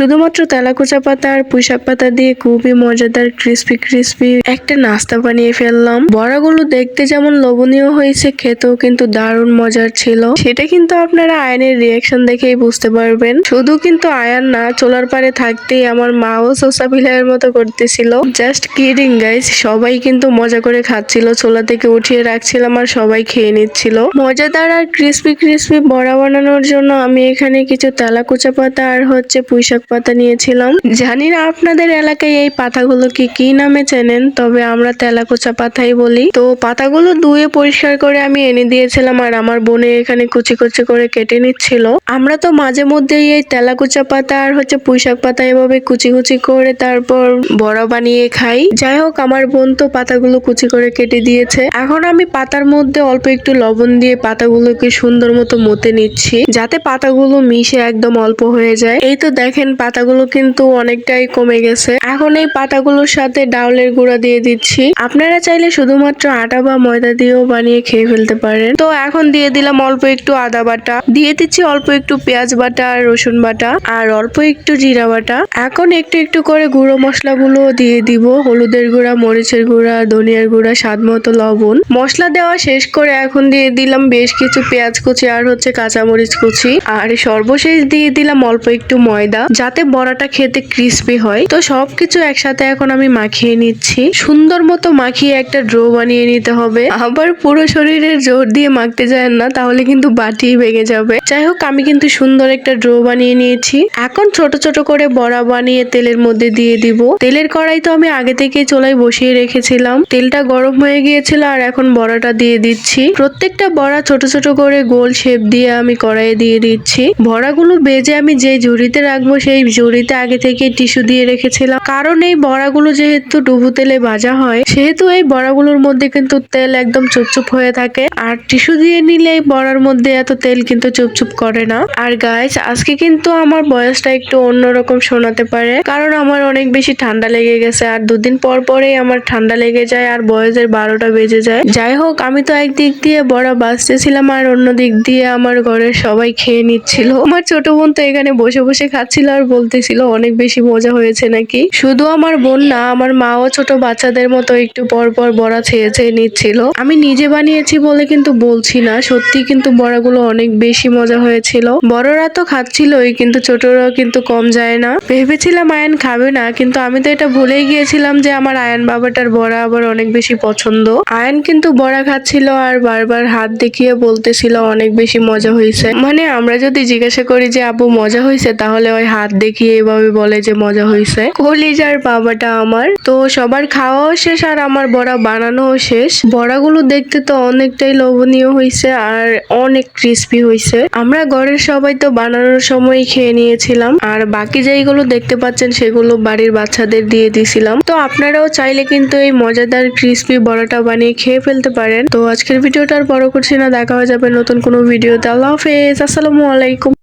শুধুমাত্র তেলাকুচা পাতা আর পুঁইশাক পাতা দিয়ে খুবই মজাদার ক্রিস্পি ক্রিস্পি একটা নাস্তা বানিয়ে ফেললাম। বড়াগুলো দেখতে যেমন লোভনীয় হয়েছে, খেতেও কিন্তু দারুণ মজার ছিল। সেটা কিন্তু আপনারা আয়নের রিয়াকশন দেখেই বুঝতে পারবেন। শুধু কিন্তু আয়ান না, চোলার পারে থাকতেই আমার মাও সোসা বিলাইয়ের মতো করতেছিল। জাস্ট কিডিং গাইস সবাই কিন্তু মজা করে খাচ্ছিল। চোলা থেকে উঠিয়ে রাখছিলাম আর সবাই খেয়ে নিচ্ছিল। মজাদার আর ক্রিস্পি ক্রিস্পি বড়া বানানোর জন্য আমি এখানে কিছু তেলাকুচা পাতা আর হচ্ছে পুঁইশাক পাতা নিয়েছিলাম। জানি না আপনাদের এলাকায় এই পাতাগুলোকে কি নামে চেনেন, তবে আমরা তেলাকুচা পাতাই বলি। তো পাতাগুলো ধুয়ে পরিষ্কার করে আমি এনে দিয়েছিলাম আর আমার বোনে এখানে কুচি কুচি করে কেটে নিচ্ছিল। আমরা তো মাঝে মধ্যেই এই তেলাকুচা পাতা আর হচ্ছে পুঁইশাক পাতা এভাবে কুচি কুচি করে তারপর বড়া বানিয়ে খাই। যাই হোক, আমার বোন তো পাতাগুলো কুচি করে কেটে দিয়েছে। এখন আমি পাতার মধ্যে অল্প একটু লবণ দিয়ে পাতাগুলোকে সুন্দর মতো মতে নিচ্ছি, যাতে পাতাগুলো মিশে একদম অল্প হয়ে যায়। এই তো দেখেন পাতাগুলো কিন্তু অনেকটাই কমে গেছে। এখন এই পাতাগুলোর সাথে ডাউলের গুঁড়া দিয়ে দিচ্ছি। আপনারা চাইলে শুধুমাত্র আটা বা ময়দা দিয়েও বানিয়ে খেয়ে ফেলতে পারেন। তো এখন দিয়ে দিলাম অল্প একটু আদা বাটা। দিয়ে দিচ্ছি অল্প একটু পেঁয়াজ বাটা আর রসুন বাটা আর অল্প একটু জিরা বাটা। এখন একটু একটু করে গুঁড়ো মশলাগুলো দিয়ে দিব। হলুদের গুঁড়া, মরিচের গুঁড়া, ধনিয়ার গুঁড়া স্বাদ মতো লবণ। মশলা দেওয়া শেষ করে এখন দিয়ে দিলাম বেশ কিছু পেঁয়াজ কুচি আর হচ্ছে কাঁচামরিচ কুচি। আর সর্বশেষ দিয়ে দিলাম অল্প একটু ময়দা। যাতে বড়াটা খেতে ক্রিস্পি হয়। তো সবকিছু একসাথে এখন আমি মাখিয়ে নিচ্ছি। সুন্দর মতো মাখিয়ে একটা ড্রো বানিয়ে নিতে হবে। আবার পুরো শরীরের জোর দিয়ে মাখতে যায় না, তাহলে কিন্তু বাটি ভেঙে যাবে। যাই হোক, আমি কিন্তু সুন্দর একটা ড্রো বানিয়ে নিয়েছি। এখন ছোট ছোট করে বড়া বানিয়ে তেলের মধ্যে দিয়ে দিব। তেলের কড়াই তো আমি আগে থেকে চোলাই বসিয়ে রেখেছিলাম। তেলটা গরম হয়ে গিয়েছিল আর এখন বড়াটা দিয়ে দিচ্ছি। প্রত্যেকটা বড়া ছোট ছোট করে গোল শেপ দিয়ে আমি কড়াইয়ে দিয়ে দিচ্ছি। বড়াগুলো বেজে আমি যে ঝুড়িতে রাখব সেই ঝুড়িতে আগে থেকে টিস্যু দিয়ে রেখেছিলাম। কারণ এই বড়াগুলো যেহেতু ডুবু তেলে ভাজা হয়, সেহেতু এই বড়াগুলোর মধ্যে কিন্তু তেল একদম চুপচুপ হয়ে থাকে। আর টিস্যু দিয়ে নিলে এই বড়ার মধ্যে এত তেল কিন্তু চুপচুপ করে না। আর গাইজ আজকে কিন্তু আমার বয়সটা একটু অন্যরকম শোনাতে পারে, কারণ আমার অনেক বেশি ঠান্ডা লেগে গেছে। আর দুদিন পর পরেই আমার ঠান্ডা লেগে যায় আর বয়সের বারোটা বেজে যায়। যাই হোক, আমি তো একদিক দিয়ে বড়া বাঁচতেছিলাম আর অন্য দিক দিয়ে আমার ঘরের সবাই খেয়ে নিচ্ছিল। আমার ছোট বোন তো এখানে বসে বসে খাচ্ছিল আর বলতেছিল, অনেক বেশি মজা হয়েছে নাকি? শুধু আমার বোন না, আমার মাও ছোট বাচ্চাদের মতো একটু পর পর বড়া ছেয়ে ছেয়ে নিচ্ছিল। আমি নিজে বানিয়েছি বলে কিন্তু বলছি না, সত্যি কিন্তু বড়াগুলো অনেক বেশি মজা হয়েছিল। বড়রা তো খাচ্ছিলই, কিন্তু ছোটরাও কিন্তু কম যায় না। ভেবেছিলাম আয়ান খাবে না, কিন্তু আমি তো এটা ভুলেই গিয়েছিলাম যে আমার আয়ান বাবাটার বড়া আবার অনেক বেশি পছন্দ। আয়ান কিন্তু বড়া খাচ্ছিল আর বারবার হাত দেখিয়ে বলতেছিল, অনেক বেশি মজা হয়েছে। মানে আমরা যদি জিজ্ঞাসা করি যে আবু মজা হয়েছে? তাহলে ওই হাত দেখিয়ে এভাবে বলে যে মজা হয়েছে কলিজার বাবাটা আমার। তো সবার খাওয়াও শেষ আর আমার বড়া বানানোও শেষ। বড়াগুলো দেখতে তো অনেকটাই লোভনীয় হয়েছে আর অনেক ক্রিস্পি হয়েছে আমরা ঘরের সবাই তো বানানোর সময় খেয়ে নিয়েছিলাম। আর বাকি যেইগুলো দেখতে পাচ্ছেন সেগুলো বাড়ির বাচ্চাদের দিয়ে দিছিলাম। তো আপনারাও চাইলে কিন্তু এই মজাদার ক্রিস্পি বড়াটা বানিয়ে খেয়ে ফেলতে পারেন। তো আজকের ভিডিওটা আর বড় করছি না। দেখা হয়ে যাবে নতুন কোনো ভিডিওতে। আল্লাহ হাফেজ। আসসালামু আলাইকুম।